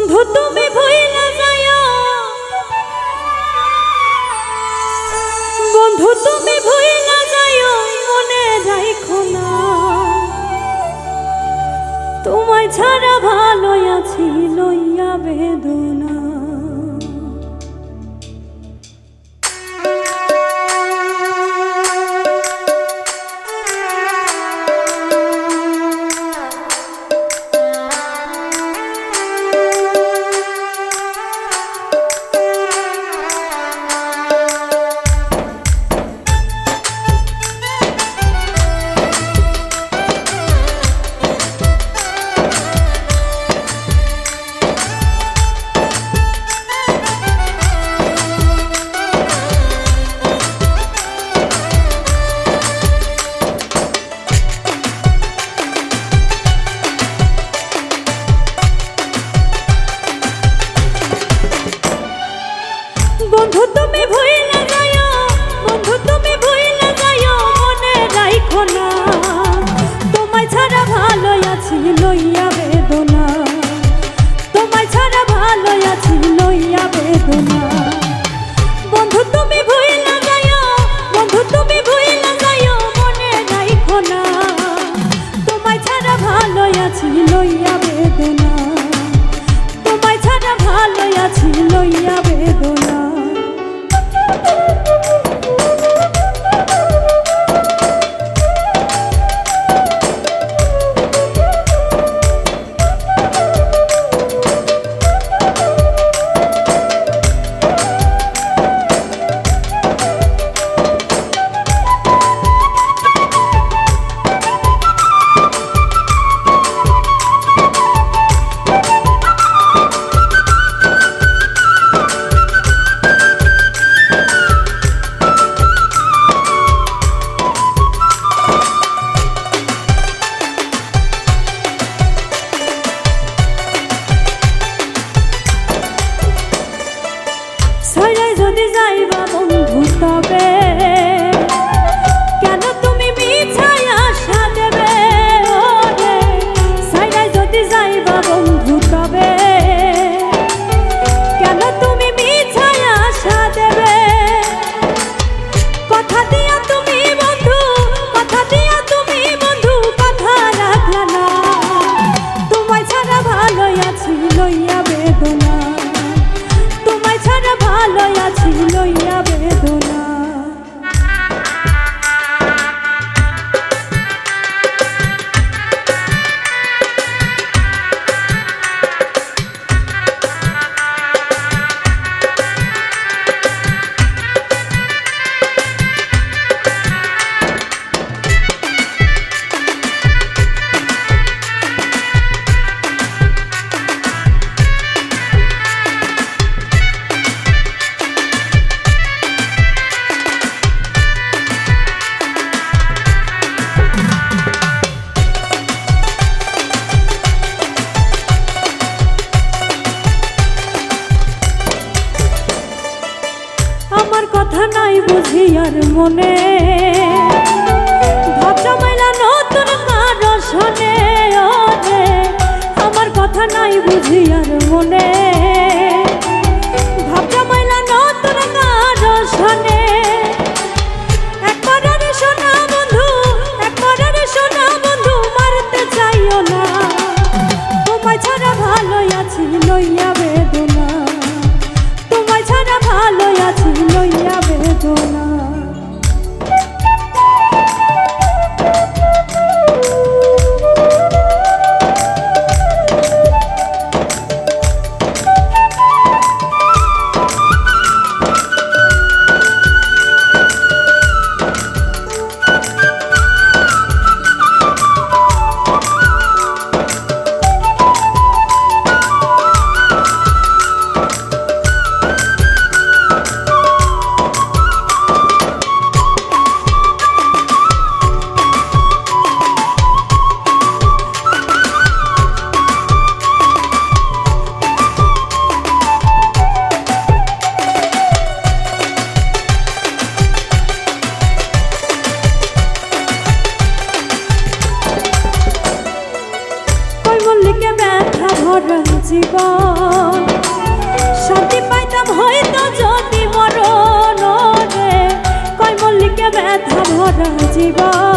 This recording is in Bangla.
বন্ধু, তুমি ভুইলা যায় বন্ধু, তুমি যায় মনে রাখো না। তোমায় ছাড়া ভালো আছি, লইয়া বেদনা। বুঝিয়ার মনে জীবন